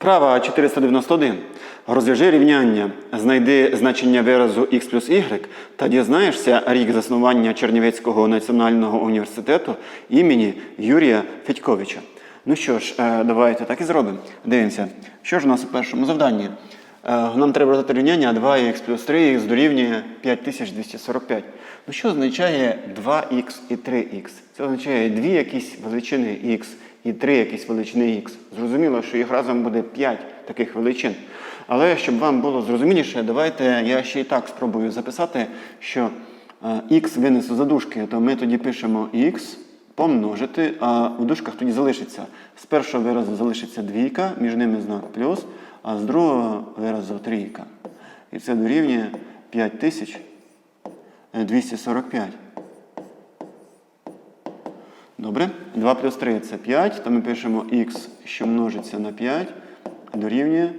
Вправа 491. Розв'яжи рівняння. Знайди значення виразу x плюс y та дізнаєшся рік заснування Чернівецького національного університету імені Юрія Федьковича. Ну що ж, е, давайте так і зробимо. Дивимося, що ж у нас у першому завданні? Е, Нам треба роздати рівняння 2х плюс 3х дорівнює 5245. Ну що означає 2х і 3х? Це означає дві якісь величини х і три якісь величини х. Зрозуміло, що їх разом буде 5 таких величин. Але щоб вам було зрозуміліше, давайте я ще і так спробую записати, що х винесу за дужки, то ми тоді пишемо х помножити, а в дужках тоді залишиться. З першого виразу залишиться двійка, між ними знак плюс, а з другого виразу трійка. І це дорівнює 5245. Добре? 2 плюс 3 це 5, то ми пишемо х, що множиться на 5, дорівнює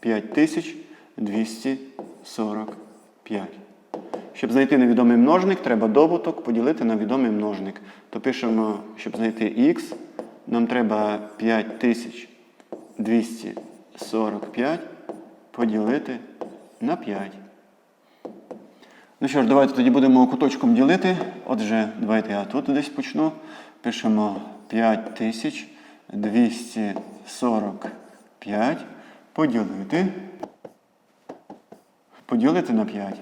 5245. Щоб знайти невідомий множник, треба добуток поділити на відомий множник. То пишемо, щоб знайти х, нам треба 5245 поділити на 5. Ну що ж, давайте тоді будемо куточком ділити. Отже, давайте я тут десь почну. Пишемо 5245 поділити. Поділити на 5.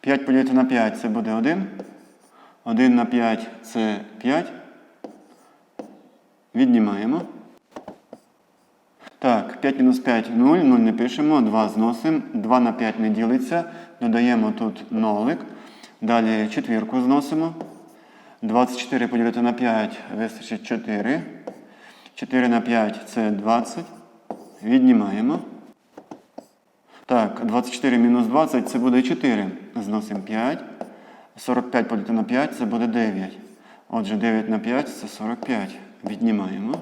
5 поділити на 5 це буде 1. 1 на 5 це 5. Віднімаємо. Так, 5 мінус 5 0, 0 не пишемо, 2 зносимо, 2 на 5 не ділиться, додаємо тут нолик. Далі четвірку зносимо. 24 поділити на 5 вистачить 4. 4 на 5 це 20. Віднімаємо. Так, 24 мінус 20 це буде 4. Зносимо 5. 45 поділити на 5 це буде 9. Отже, 9 на 5 це 45. Віднімаємо.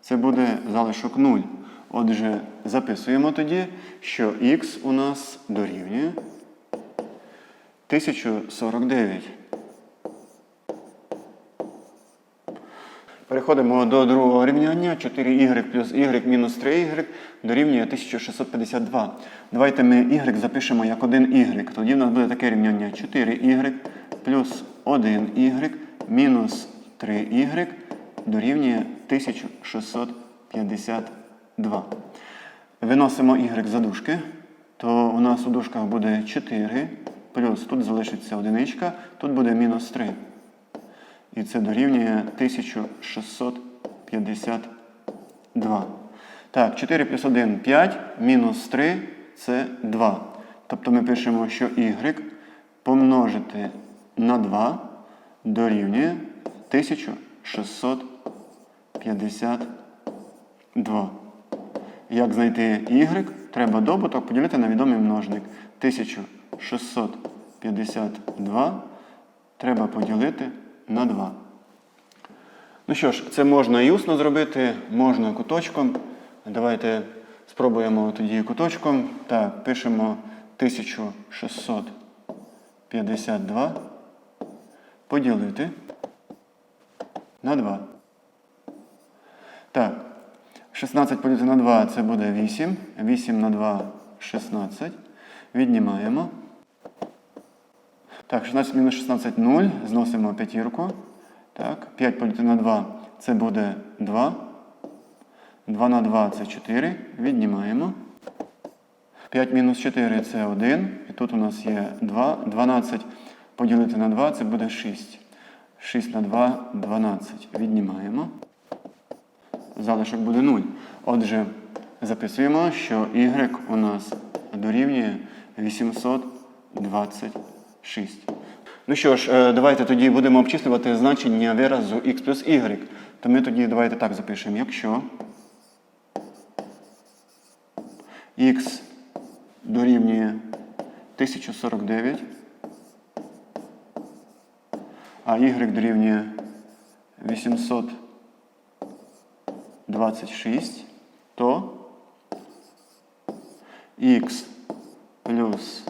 Це буде залишок 0. Отже, записуємо тоді, що х у нас дорівнює 1049. Переходимо до другого рівняння. 4y плюс y мінус 3y дорівнює 1652. Давайте ми y запишемо як 1y. Тоді в нас буде таке рівняння 4y плюс 1y мінус 3y дорівнює 1652. Виносимо y за дужки, то у нас у дужках буде 4, плюс тут залишиться одиничка, тут буде мінус 3. І це дорівнює 1652. Так, 4 плюс 1 5, мінус 3 це 2. Тобто ми пишемо, що y помножити на 2 дорівнює 1652. Як знайти y? Треба добуток поділити на відомий множник. 1652 треба поділити на 2. Ну що ж, це можна і усно зробити, можна куточком. Давайте спробуємо тоді куточком. Так, пишемо 1652 поділити на 2. Так, 16 поділити на 2 це буде 8. 8 на 2 16. Віднімаємо. Так, 16 мінус 16 0. Зносимо п'ятірку. Так, 5 поділити на 2 це буде 2. 2 на 2 це 4. Віднімаємо. 5 мінус 4 це 1. І тут у нас є 2. 12 поділити на 2 це буде 6. 6 на 2 12. Віднімаємо. Залишок буде 0. Отже, записуємо, що y у нас дорівнює 826. Ну що ж, е, давайте тоді будемо обчислювати значення виразу x плюс y. То ми тоді давайте так запишемо. Якщо x дорівнює 1049, а y дорівнює 826, то x плюс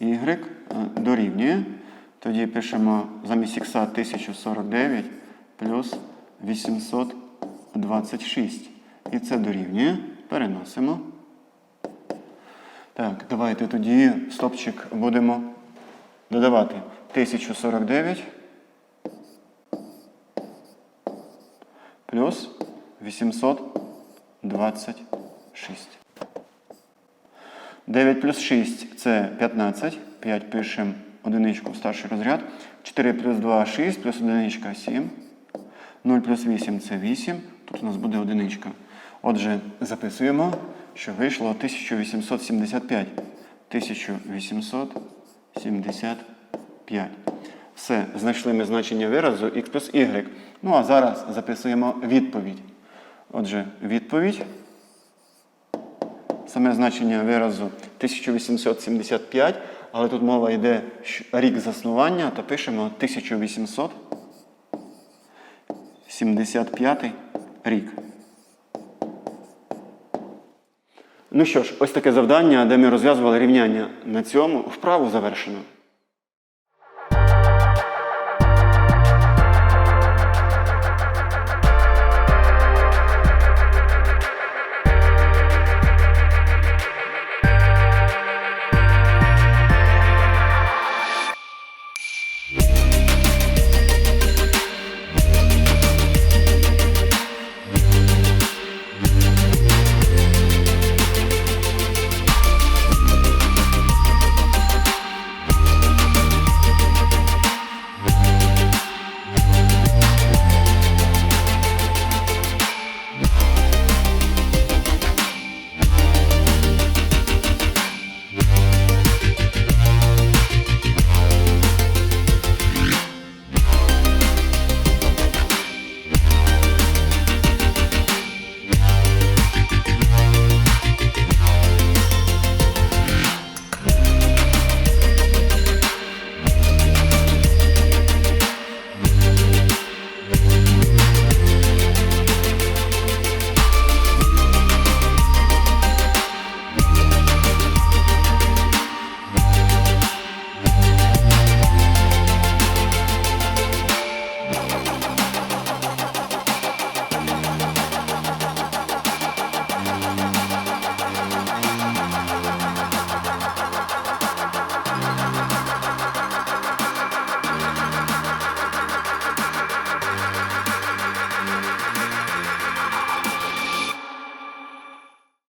y дорівнює. Тоді пишемо замість х 1049 плюс 826. І це дорівнює. Переносимо. Так, давайте тоді стопчик будемо додавати 1049 плюс 826. 9 плюс 6 це 15. 5 пишемо одиничку в старший розряд. 4 плюс 2 6, плюс одиничка 7. 0 плюс 8 це 8. Тут у нас буде одиничка. Отже, записуємо, що вийшло 1875. 1875. Все, знайшли ми значення виразу x плюс y. Ну а зараз записуємо відповідь. Отже, відповідь. Саме значення виразу 1875, але тут мова йде рік заснування, то пишемо 1875 рік. Ну що ж, ось таке завдання, де ми розв'язували рівняння. На цьому вправу завершено.